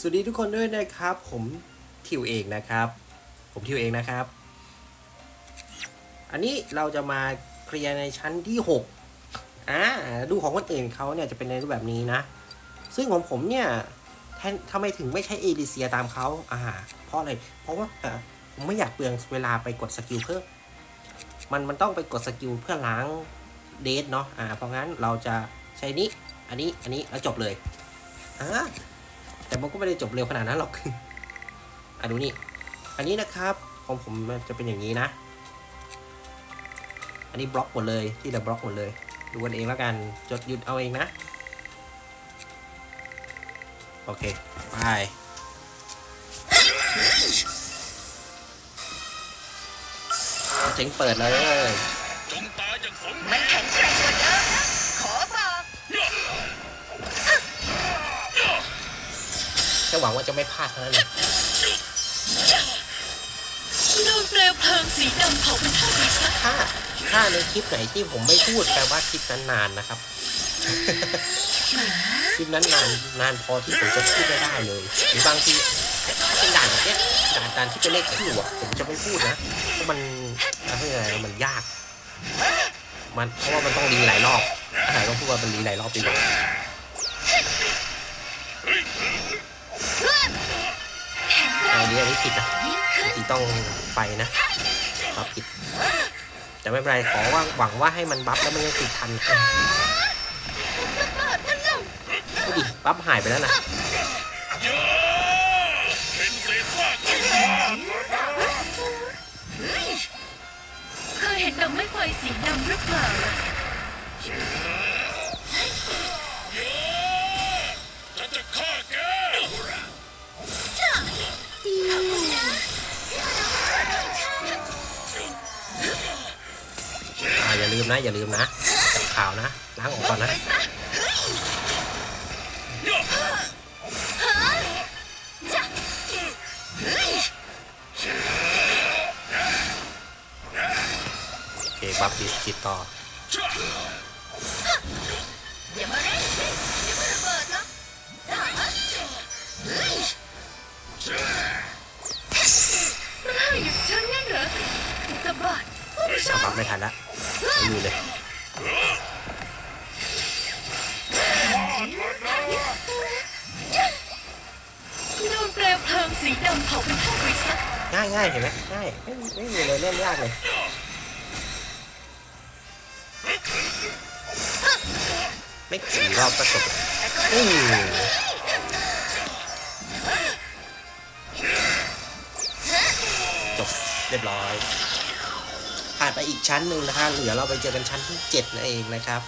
สวัสดีทุกคนด้วยนะครับ ผมทิวเองนะครับ ผมทิวเองนะครับ อันนี้เราจะมาเคลียร์ในชั้นที่หกอ่าดูของคนอื่นเขาเนี่ยจะเป็นในรูปแบบนี้นะ ซึ่งของผมเนี่ยแทนทำไมถึงไม่ใช้เอลิเซียตามเขาอ่าเพราะอะไร เพราะว่าอ่าผมไม่อยากเปลืองเวลาไปกดสกิลเพิ่มมันมันต้องไปกดสกิลเพื่อล้างเดทเนาะอ่าเพราะงั้นเราจะใช้นี้ อันนี้อันนี้แล้วจบเลยอ่า แต่มันก็ไม่ได้จบเร็วขนาดนั้นหรอกอะดูนี่ อันนี้นะครับของผมมันจะเป็นอย่างนี้นะ อันนี้บล็อกหมดเลยที่เหลือบล็อกหมดเลย ดูกันเองแล้วกัน จดหยุดเอาเองนะ โอเค ไปเจ๋งเปิดเลยจงตายอย่างสม แค่หวังว่าจะไม่พลาดเท่านั้นเองโดนเปลวเพลิงสีดำเผาเป็นเท่าไรซะถ้าถ้าในคลิปไหนที่ผมไม่พูดแปลว่าคลิปนั้นนานนะครับ คลิปนั้นนานนานพอที่ผมจะพูดไม่ได้เลยหรือบางทีถ้าเป็นด่านแบบเนี้ยด่านด่านที่เป็นเลขคู่อะผมจะไม่พูดนะเพราะมันอะไรยกไงมันยาก มันเพราะว่ามันต้องรีหลายรอบอาต้องพูดว่ามันรีหลายรอบดีกว่า นนี้อันนี้ผิดนะยิ่งขึ้นที่ต้องไฟนะบัฟผิดแต่ไม่เป็นไรขอว่าหวังว่าให้มันบัฟแล้วมันยังติดทันระเบิดพลังดูดิบัฟหายไปแล้วนะเยอะเป็นเศษซากเคยเห็นดอกไม้ไฟสีดำหรือเปล่า อ่าอย่าลืมนะ อย่าลืมนะจับข่าวนะล้างออกก่อนนะโอเคบัฟดิสคิดต่ออย่ามาเร่งสิอย่ามาระเบิดนะมันให้อย่า งฉันนั่นเหรออุกกาบาตพุ่งชเอานบัฟไม่ทันละไม่มีเลยโดนเปลวเพลิงสีดำเผาเป็นเท่าไรซะง่ายง่ายเห็นไหมง่ายไม่ไม่มีเลยเล่นยากเลยไม่กี่รอบก็จบอืมจบเรียบร้อย ผ่านไปอีกชั้นหนึ่งนะฮะเหลือเราไปเจอกันชั้นที่เจ็ดนั่นเองนะครับ